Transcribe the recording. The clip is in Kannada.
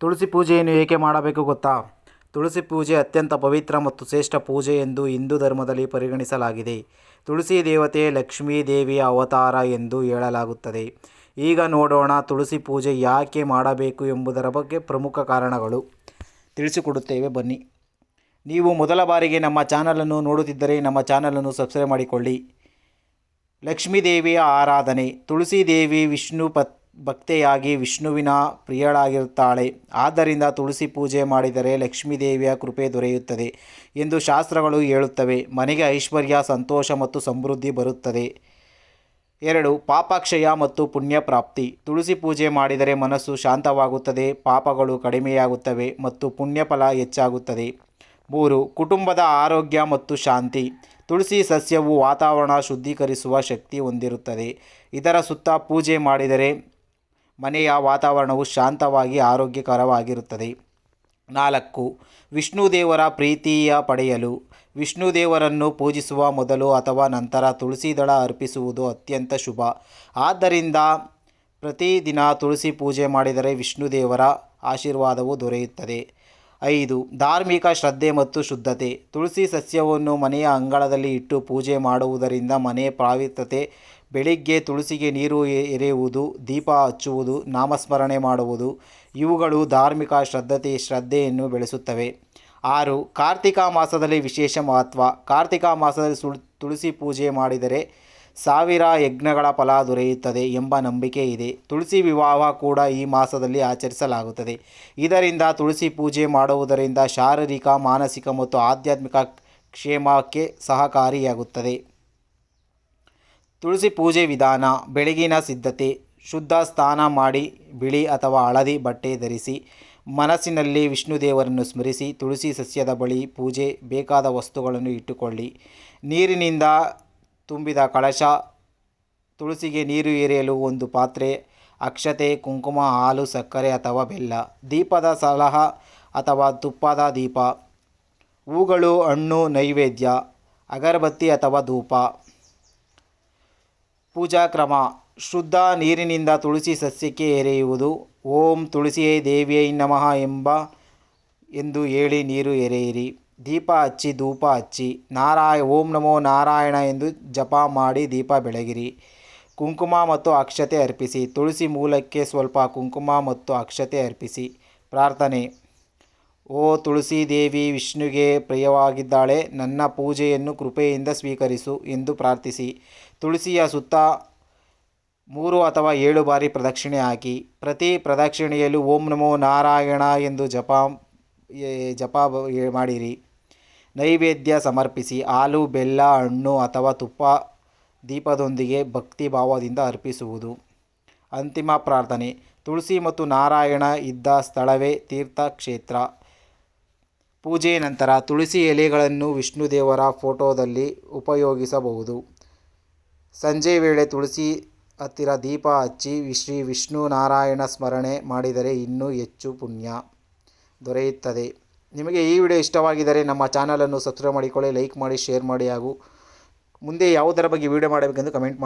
ತುಳಸಿ ಪೂಜೆಯನ್ನು ಏಕೆ ಮಾಡಬೇಕು ಗೊತ್ತಾ? ತುಳಸಿ ಪೂಜೆ ಅತ್ಯಂತ ಪವಿತ್ರ ಮತ್ತು ಶ್ರೇಷ್ಠ ಪೂಜೆ ಎಂದು ಹಿಂದೂ ಧರ್ಮದಲ್ಲಿ ಪರಿಗಣಿಸಲಾಗಿದೆ. ತುಳಸಿ ದೇವತೆ ಲಕ್ಷ್ಮೀ ದೇವಿಯ ಅವತಾರ ಎಂದು ಹೇಳಲಾಗುತ್ತದೆ. ಈಗ ನೋಡೋಣ ತುಳಸಿ ಪೂಜೆ ಯಾಕೆ ಮಾಡಬೇಕು ಎಂಬುದರ ಬಗ್ಗೆ ಪ್ರಮುಖ ಕಾರಣಗಳು. ತಿಳಿಸಿಕೊಡುತ್ತೇವೆ, ಬನ್ನಿ. ನೀವು ಮೊದಲ ಬಾರಿಗೆ ನಮ್ಮ ಚಾನಲನ್ನು ನೋಡುತ್ತಿದ್ದರೆ ನಮ್ಮ ಚಾನಲನ್ನು ಸಬ್ಸ್ಕ್ರೈಬ್ ಮಾಡಿಕೊಳ್ಳಿ. ಲಕ್ಷ್ಮೀ ದೇವಿಯ ಆರಾಧನೆ, ತುಳಸಿ ದೇವಿ ವಿಷ್ಣು ಪತ್ ಭಕ್ತೆಯಾಗಿ ವಿಷ್ಣುವಿನ ಪ್ರಿಯಳಾಗಿರುತ್ತಾಳೆ. ಆದ್ದರಿಂದ ತುಳಸಿ ಪೂಜೆ ಮಾಡಿದರೆ ಲಕ್ಷ್ಮೀದೇವಿಯ ಕೃಪೆ ದೊರೆಯುತ್ತದೆ ಎಂದು ಶಾಸ್ತ್ರಗಳು ಹೇಳುತ್ತವೆ. ಮನೆಗೆ ಐಶ್ವರ್ಯ, ಸಂತೋಷ ಮತ್ತು ಸಮೃದ್ಧಿ ಬರುತ್ತದೆ. ಎರಡು, ಪಾಪಕ್ಷಯ ಮತ್ತು ಪುಣ್ಯ ಪ್ರಾಪ್ತಿ ತುಳಸಿ ಪೂಜೆ ಮಾಡಿದರೆ ಮನಸ್ಸು ಶಾಂತವಾಗುತ್ತದೆ, ಪಾಪಗಳು ಕಡಿಮೆಯಾಗುತ್ತವೆ ಮತ್ತು ಪುಣ್ಯಫಲ ಹೆಚ್ಚಾಗುತ್ತದೆ. ಮೂರು, ಕುಟುಂಬದ ಆರೋಗ್ಯ ಮತ್ತು ಶಾಂತಿ. ತುಳಸಿ ಸಸ್ಯವು ವಾತಾವರಣ ಶುದ್ಧೀಕರಿಸುವ ಶಕ್ತಿ ಹೊಂದಿರುತ್ತದೆ. ಇದರ ಸುತ್ತ ಪೂಜೆ ಮಾಡಿದರೆ ಮನೆಯ ವಾತಾವರಣವು ಶಾಂತವಾಗಿ ಆರೋಗ್ಯಕರವಾಗಿರುತ್ತದೆ. ನಾಲ್ಕು ವಿಷ್ಣು ದೇವರ ಪ್ರೀತಿಯ ಪಡೆಯಲು. ವಿಷ್ಣು ದೇವರನ್ನು ಪೂಜಿಸುವ ಮೊದಲು ಅಥವಾ ನಂತರ ತುಳಸಿ ದಳ ಅರ್ಪಿಸುವುದು ಅತ್ಯಂತ ಶುಭ. ಆದ್ದರಿಂದ ಪ್ರತಿದಿನ ತುಳಸಿ ಪೂಜೆ ಮಾಡಿದರೆ ವಿಷ್ಣು ದೇವರ ಆಶೀರ್ವಾದವು ದೊರೆಯುತ್ತದೆ. ಐದು, ಧಾರ್ಮಿಕ ಶ್ರದ್ಧೆ ಮತ್ತು ಶುದ್ಧತೆ. ತುಳಸಿ ಸಸ್ಯವನ್ನು ಮನೆಯ ಅಂಗಳದಲ್ಲಿ ಇಟ್ಟು ಪೂಜೆ ಮಾಡುವುದರಿಂದ ಮನೆ ಪಾವಿತ್ರತೆ ಬೆಳಿಗ್ಗೆ ತುಳಸಿಗೆ ನೀರು ಎರೆಯುವುದು, ದೀಪ ಹಚ್ಚುವುದು, ನಾಮಸ್ಮರಣೆ ಮಾಡುವುದು, ಇವುಗಳು ಧಾರ್ಮಿಕ ಶ್ರದ್ಧತೆ, ಶ್ರದ್ಧೆಯನ್ನು ಬೆಳೆಸುತ್ತವೆ. ಆರು, ಕಾರ್ತಿಕ ಮಾಸದಲ್ಲಿ ವಿಶೇಷ ಮಹತ್ವ. ಕಾರ್ತಿಕ ಮಾಸದಲ್ಲಿ ಸುಳ್ ತುಳಸಿ ಪೂಜೆ ಮಾಡಿದರೆ ಸಾವಿರ ಯಜ್ಞಗಳ ಫಲ ದೊರೆಯುತ್ತದೆ ಎಂಬ ನಂಬಿಕೆ ಇದೆ. ತುಳಸಿ ವಿವಾಹ ಕೂಡ ಈ ಮಾಸದಲ್ಲಿ ಆಚರಿಸಲಾಗುತ್ತದೆ. ಇದರಿಂದ ತುಳಸಿ ಪೂಜೆ ಮಾಡುವುದರಿಂದ ಶಾರೀರಿಕ, ಮಾನಸಿಕ ಮತ್ತು ಆಧ್ಯಾತ್ಮಿಕ ಕ್ಷೇಮಕ್ಕೆ ಸಹಕಾರಿಯಾಗುತ್ತದೆ. ತುಳಸಿ ಪೂಜೆ ವಿಧಾನ, ಬೆಳಗಿನ ಸಿದ್ಧತೆ, ಶುದ್ಧ ಸ್ನಾನ ಮಾಡಿ ಬಿಳಿ ಅಥವಾ ಹಳದಿ ಬಟ್ಟೆ ಧರಿಸಿ, ಮನಸ್ಸಿನಲ್ಲಿ ವಿಷ್ಣು ದೇವರನ್ನು ಸ್ಮರಿಸಿ, ತುಳಸಿ ಸಸ್ಯದ ಬಳಿ ಪೂಜೆ ಬೇಕಾದ ವಸ್ತುಗಳನ್ನು ಇಟ್ಟುಕೊಳ್ಳಿ. ನೀರಿನಿಂದ ತುಂಬಿದ ಕಳಶ, ತುಳಸಿಗೆ ನೀರು ಎರೆಯಲು ಒಂದು ಪಾತ್ರೆ, ಅಕ್ಷತೆ, ಕುಂಕುಮ, ಹಾಲು, ಸಕ್ಕರೆ ಅಥವಾ ಬೆಲ್ಲ, ದೀಪದ ಸಲಹ ಅಥವಾ ತುಪ್ಪದ ದೀಪ, ಹೂಗಳು, ಹಣ್ಣು, ನೈವೇದ್ಯ, ಅಗರಬತ್ತಿ ಅಥವಾ ಧೂಪ. ಪೂಜಾ ಕ್ರಮ, ಶುದ್ಧ ನೀರಿನಿಂದ ತುಳಸಿ ಸಸ್ಯಕ್ಕೆ ಎರೆಯುವುದು. ಓಂ ತುಳಸಿಯೇ ದೇವಿಯೇ ನಮಃ ಎಂಬ, ಎಂದು ಹೇಳಿ ನೀರು ಎರೆಯಿರಿ. ದೀಪ ಹಚ್ಚಿ ಧೂಪ ಹಚ್ಚಿ ನಾರಾಯ, ಓಂ ನಮೋ ನಾರಾಯಣ ಎಂದು ಜಪ ಮಾಡಿ ದೀಪ ಬೆಳಗಿರಿ. ಕುಂಕುಮ ಮತ್ತು ಅಕ್ಷತೆ ಅರ್ಪಿಸಿ. ತುಳಸಿ ಮೂಲಕ್ಕೆ ಸ್ವಲ್ಪ ಕುಂಕುಮ ಮತ್ತು ಅಕ್ಷತೆ ಅರ್ಪಿಸಿ. ಪ್ರಾರ್ಥನೆ. ಓ ತುಳಸಿ ದೇವಿ ವಿಷ್ಣುಗೆ ಪ್ರಿಯವಾಗಿದ್ದಾಳೆ, ನನ್ನ ಪೂಜೆಯನ್ನು ಕೃಪೆಯಿಂದ ಸ್ವೀಕರಿಸು ಎಂದು ಪ್ರಾರ್ಥಿಸಿ. ತುಳಸಿಯ ಸುತ್ತ ಮೂರು ಅಥವಾ ಏಳು ಬಾರಿ ಪ್ರದಕ್ಷಿಣೆ ಹಾಕಿ. ಪ್ರತಿ ಪ್ರದಕ್ಷಿಣೆಯಲ್ಲೂ ಓಂ ನಮೋ ನಾರಾಯಣ ಎಂದು ಜಪ ಜಪ ಮಾಡಿರಿ. ನೈವೇದ್ಯ ಸಮರ್ಪಿಸಿ ಹಾಲು, ಬೆಲ್ಲ, ಹಣ್ಣು ಅಥವಾ ತುಪ್ಪ ದೀಪದೊಂದಿಗೆ ಭಕ್ತಿ ಭಾವದಿಂದ ಅರ್ಪಿಸುವುದು. ಅಂತಿಮ ಪ್ರಾರ್ಥನೆ. ತುಳಸಿ ಮತ್ತು ನಾರಾಯಣ ಇದ್ದ ಸ್ಥಳವೇ ತೀರ್ಥಕ್ಷೇತ್ರ. ಪೂಜೆ ನಂತರ ತುಳಸಿ ಎಲೆಗಳನ್ನು ವಿಷ್ಣು ದೇವರ ಫೋಟೋದಲ್ಲಿ ಉಪಯೋಗಿಸಬಹುದು. ಸಂಜೆ ವೇಳೆ ತುಳಸಿ ಹತ್ತಿರ ದೀಪ ಹಚ್ಚಿ ಶ್ರೀ ವಿಷ್ಣು ನಾರಾಯಣ ಸ್ಮರಣೆ ಮಾಡಿದರೆ ಇನ್ನೂ ಹೆಚ್ಚು ಪುಣ್ಯ ದೊರೆಯುತ್ತದೆ. ನಿಮಗೆ ಈ ವಿಡಿಯೋ ಇಷ್ಟವಾಗಿದ್ದರೆ ನಮ್ಮ ಚಾನಲನ್ನು ಸಬ್ಸ್ಕ್ರೈಬ್ ಮಾಡಿಕೊಳ್ಳಿ, ಲೈಕ್ ಮಾಡಿ, ಶೇರ್ ಮಾಡಿ ಹಾಗೂ ಮುಂದೆ ಯಾವುದರ ಬಗ್ಗೆ ವಿಡಿಯೋ ಮಾಡಬೇಕೆಂದು ಕಮೆಂಟ್ ಮಾಡಿ.